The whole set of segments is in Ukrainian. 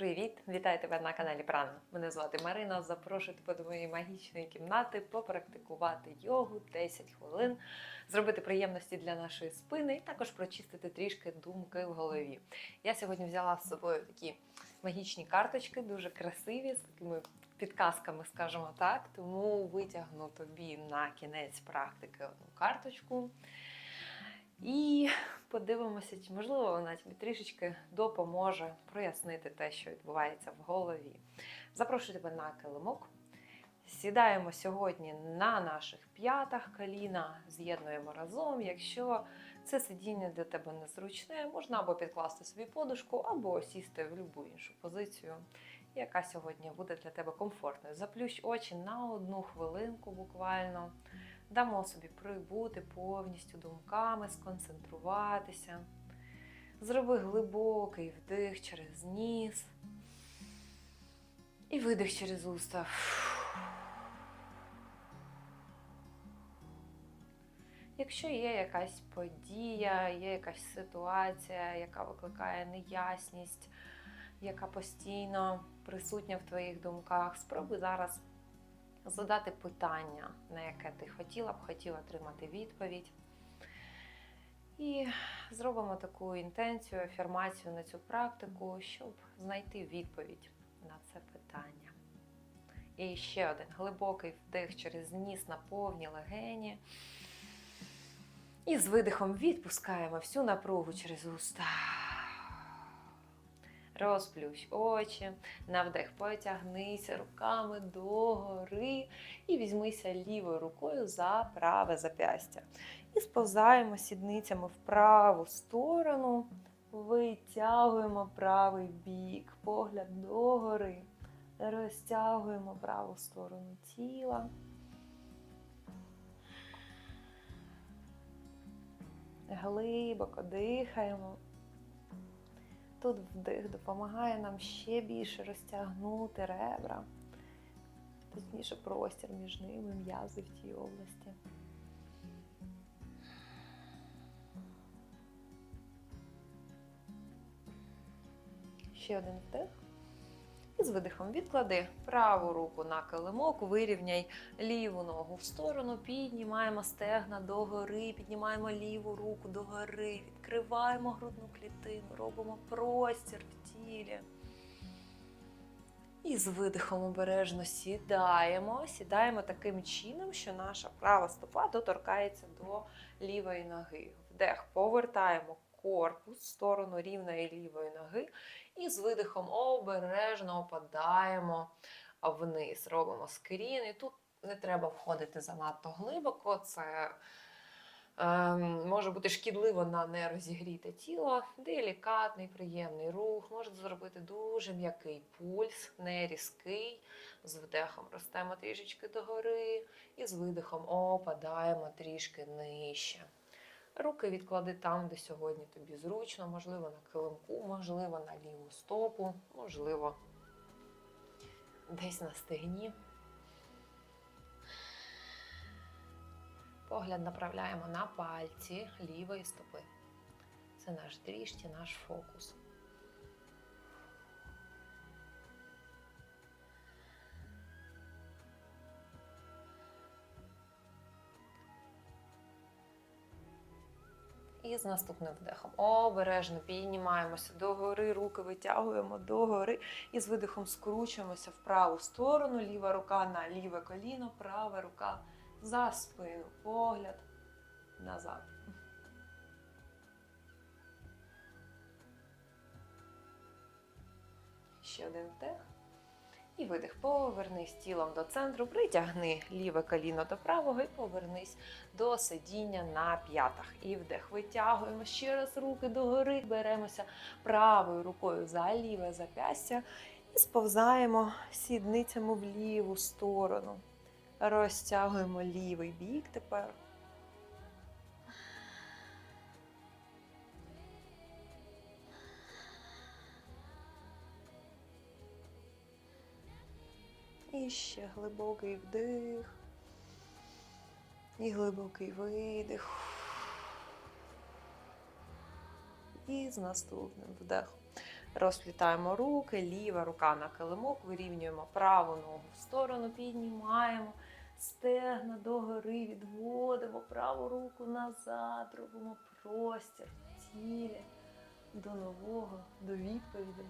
Привіт! Вітаю тебе на каналі Прана. Мене звати Марина. Запрошую тебе до моєї магічної кімнати попрактикувати йогу 10 хвилин, зробити приємності для нашої спини і також прочистити трішки думки в голові. Я сьогодні взяла з собою такі магічні карточки, дуже красиві, з такими підказками, скажімо так. Тому витягну тобі на кінець практики одну карточку. Подивимося, чи можливо вона тобі трішечки допоможе прояснити те, що відбувається в голові. Запрошую тебе на килимок. Сідаємо сьогодні на наших п'ятах коліна, з'єднуємо разом. Якщо це сидіння для тебе незручне, можна або підкласти собі подушку, або сісти в будь-яку іншу позицію, яка сьогодні буде для тебе комфортною. Заплющ очі на одну хвилинку буквально. Дамо собі прибути повністю думками, сконцентруватися. Зроби глибокий вдих через ніс і видих через уста. Якщо є якась подія, є якась ситуація, яка викликає неясність, яка постійно присутня в твоїх думках, спробуй зараз задати питання, на яке ти хотіла б, хотіла отримати відповідь. І зробимо таку інтенцію, афірмацію на цю практику, щоб знайти відповідь на це питання. І ще один глибокий вдих через ніс на повні легені. І з видихом відпускаємо всю напругу через уста. Розплющ очі, на вдих потягнися руками догори і візьмися лівою рукою за праве зап'ястя. І сповзаємо сідницями в праву сторону, витягуємо правий бік, погляд догори, розтягуємо праву сторону тіла. Глибоко дихаємо. Тут вдих допомагає нам ще більше розтягнути ребра, точніше простір між ними, м'язи в тій області. Ще один вдих. І з видихом відклади праву руку на килимок, вирівняй ліву ногу в сторону, піднімаємо стегна догори, піднімаємо ліву руку догори, відкриваємо грудну клітину, робимо простір в тілі. І з видихом обережно сідаємо. Сідаємо таким чином, що наша права стопа доторкається до лівої ноги. Вдих, повертаємо корпус в сторону рівної лівої ноги. І з видихом обережно опадаємо вниз. Робимо скрін. І тут не треба входити занадто глибоко. Це е, може бути шкідливо на нерозігріте тіло. Делікатний, приємний рух. Можете зробити дуже м'який пульс, не різкий. З вдихом ростемо трішечки догори, і з видихом опадаємо трішки нижче. Руки відклади там, де сьогодні тобі зручно, можливо, на килимку, можливо, на ліву стопу, можливо, десь на стегні. Погляд направляємо на пальці лівої стопи. Це наш дріжті, наш фокус. І з наступним вдихом обережно піднімаємося догори, руки витягуємо догори. І з видихом скручуємося в праву сторону, ліва рука на ліве коліно, права рука за спину, погляд назад. Ще один вдих. І видих. Повернись тілом до центру, притягни ліве коліно до правого і повернись до сидіння на п'ятах. І вдих. Витягуємо ще раз руки догори, беремося правою рукою за ліве зап'ястя і сповзаємо сідницями в ліву сторону. Розтягуємо лівий бік тепер. І ще глибокий вдих. І глибокий видих. І з наступним вдихом Розплітаємо руки, ліва рука на килимок, вирівнюємо праву ногу в сторону, піднімаємо стегна догори, відводимо праву руку назад, робимо простір в тілі до нового, до відповідей.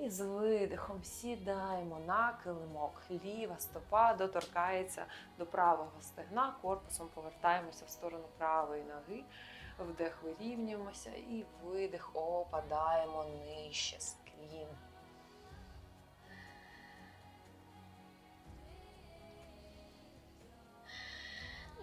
І з видихом сідаємо на килимок. Ліва стопа доторкається до правого стегна, корпусом повертаємося в сторону правої ноги. Вдих вирівнюємося і видих опадаємо нижче з колін.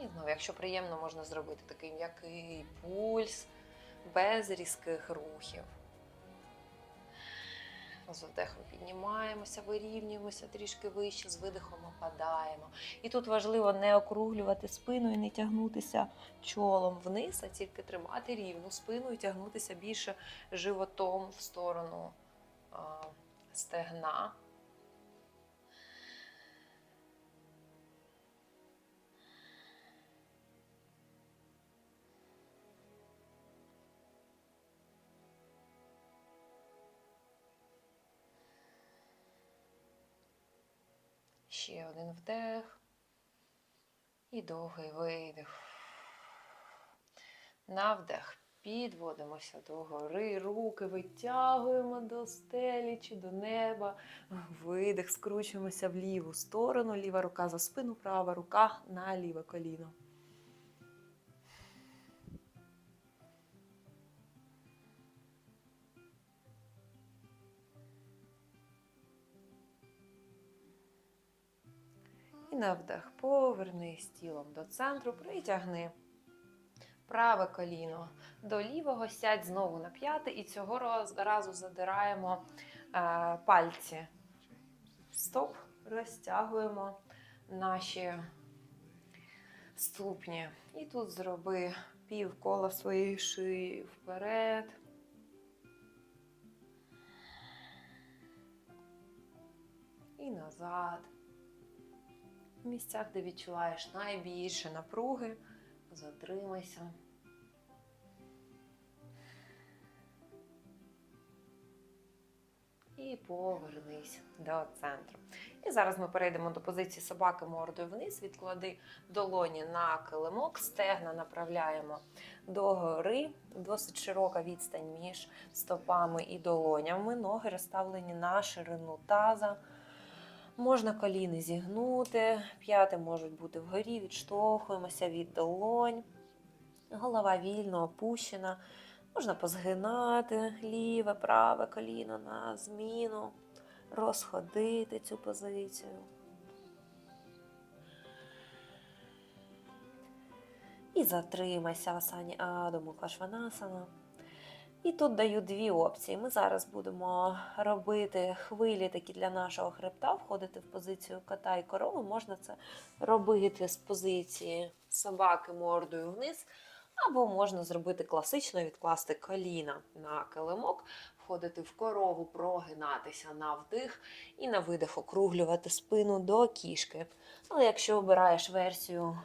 І знову, якщо приємно, можна зробити такий м'який пульс без різких рухів. З вдихом піднімаємося, вирівнюємося трішки вище, з видихом опадаємо. І тут важливо не округлювати спину і не тягнутися чолом вниз, а тільки тримати рівну спину і тягнутися більше животом в сторону стегна. Ще один вдих. І довгий видих. На вдих. Підводимося до гори, руки витягуємо до стелі чи до неба. Видих, скручуємося в ліву сторону, ліва рука за спину, права рука на ліве коліно. На вдих повернись тілом до центру, притягни праве коліно до лівого, сядь знову на п'яти, і цього разу задираємо е, пальці. Стоп, розтягуємо наші ступні. І тут зроби пів кола своєї шиї вперед. І назад. В місцях, де відчуваєш найбільше напруги, затримайся. І повернись до центру. І зараз ми перейдемо до позиції собаки мордою вниз. Відклади долоні на килимок, стегна направляємо догори. Досить широка відстань між стопами і долонями. Ноги розставлені на ширину таза. Можна коліни зігнути, п'яти можуть бути вгорі, відштовхуємося від долонь. Голова вільно опущена. Можна позгинати ліве, праве коліно на зміну, розходити цю позицію. І затримайся в асані Адаму Кашванасана. І тут даю дві опції. Ми зараз будемо робити хвилі такі для нашого хребта, входити в позицію кота і корови. Можна це робити з позиції собаки мордою вниз, або можна зробити класично, відкласти коліна на килимок, входити в корову, прогинатися на вдих і на видих округлювати спину до кішки. Але якщо обираєш версію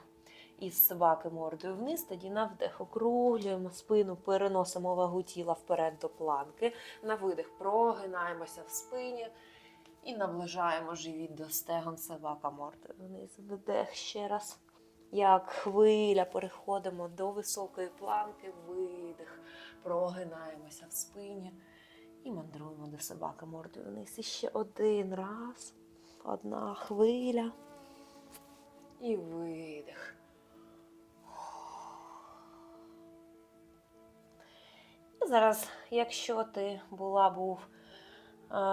із собаки мордою вниз, тоді на вдих округлюємо спину, переносимо вагу тіла вперед до планки. На видих прогинаємося в спині і наближаємо живіт до стегон собака мордою вниз. Вдих ще раз. Як хвиля переходимо до високої планки, видих, прогинаємося в спині і мандруємо до собаки мордою вниз. І ще один раз. Одна хвиля. І видих. Зараз, якщо ти була був е,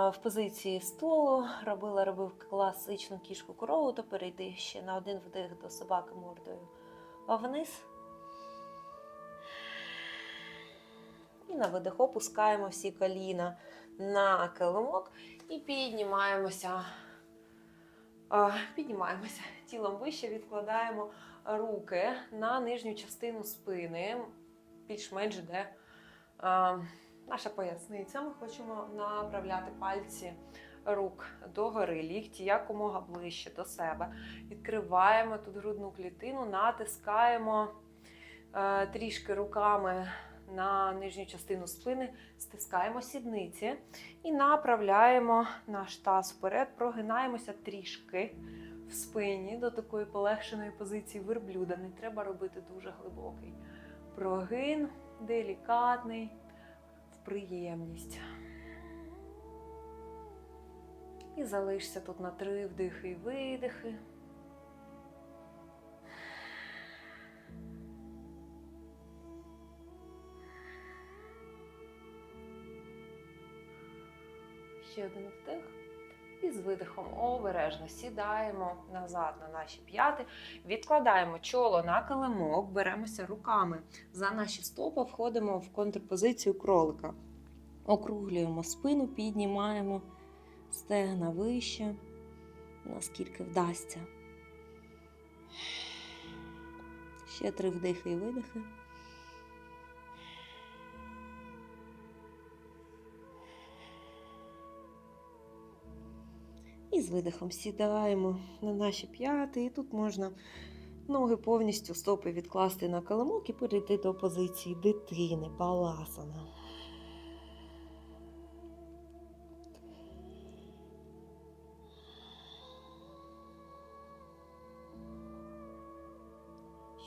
в позиції столу, робила робив класичну кішку корову, то перейди ще на один вдих до собаки мордою вниз. І на видих опускаємо всі коліна на килимок і піднімаємося. е, Піднімаємося тілом вище, відкладаємо руки на нижню частину спини, більш-менш де наша поясниця. Ми хочемо направляти пальці рук догори, лікті якомога ближче до себе. Відкриваємо тут грудну клітину, натискаємо е, трішки руками на нижню частину спини, стискаємо сідниці і направляємо наш таз вперед, прогинаємося трішки в спині до такої полегшеної позиції верблюда. Не треба робити дуже глибокий прогин, делікатний, в приємність. І залишся тут на три вдихи і видихи. Ще один вдих. І з видихом обережно сідаємо назад на наші п'яти, відкладаємо чоло на килимок, беремося руками за наші стопи, входимо в контрпозицію кролика. Округлюємо спину, піднімаємо стегна вище, наскільки вдасться. Ще три вдихи і видихи. І з видихом сідаємо на наші п'яти. І тут можна ноги повністю стопи відкласти на килимок і перейти до позиції дитини, баласана.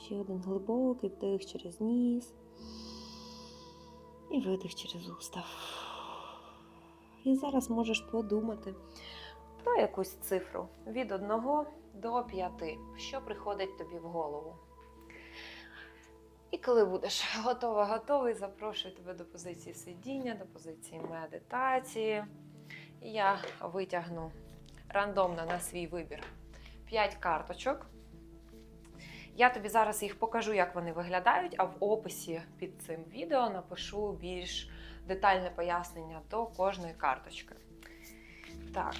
Ще один глибокий вдих через ніс. І видих через уста. І зараз можеш подумати про якусь цифру від 1 до 5, що приходить тобі в голову. І коли будеш готова, готовий, запрошую тебе до позиції сидіння, до позиції медитації. Я витягну рандомно на свій вибір 5 карточок. Я тобі зараз їх покажу, як вони виглядають, а в описі під цим відео напишу більш детальне пояснення до кожної карточки. Так,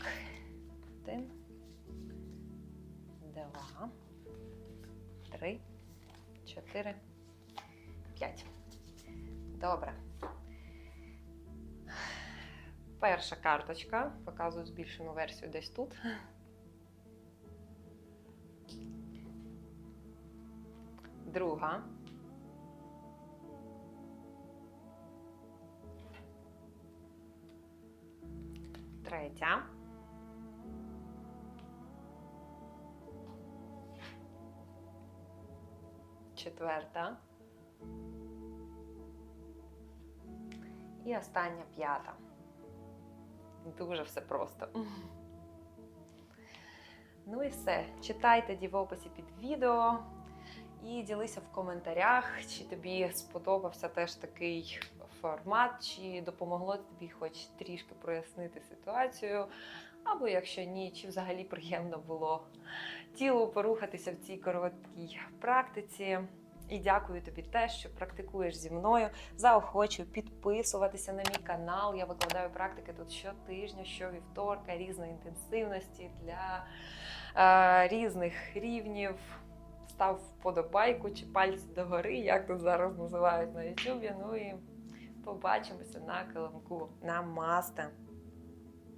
один, два, три, чотири, п'ять. Добре. Перша карточка. Показую збільшену версію десь тут. Друга. Третя. Четверта. І остання п'ята. Дуже все просто. Ну і все. Читай тоді в описі під відео і ділися в коментарях, чи тобі сподобався теж такий формат, чи допомогло тобі хоч трішки прояснити ситуацію. Або якщо ні, чи взагалі приємно було тілу порухатися в цій короткій практиці. І дякую тобі теж, що практикуєш зі мною. Заохочую підписуватися на мій канал. Я викладаю практики тут щотижня, щовівторка, різної інтенсивності для е, різних рівнів. Став вподобайку чи пальці догори, як тут зараз називають на Ютубі. Ну і побачимося на килимку. Намасте!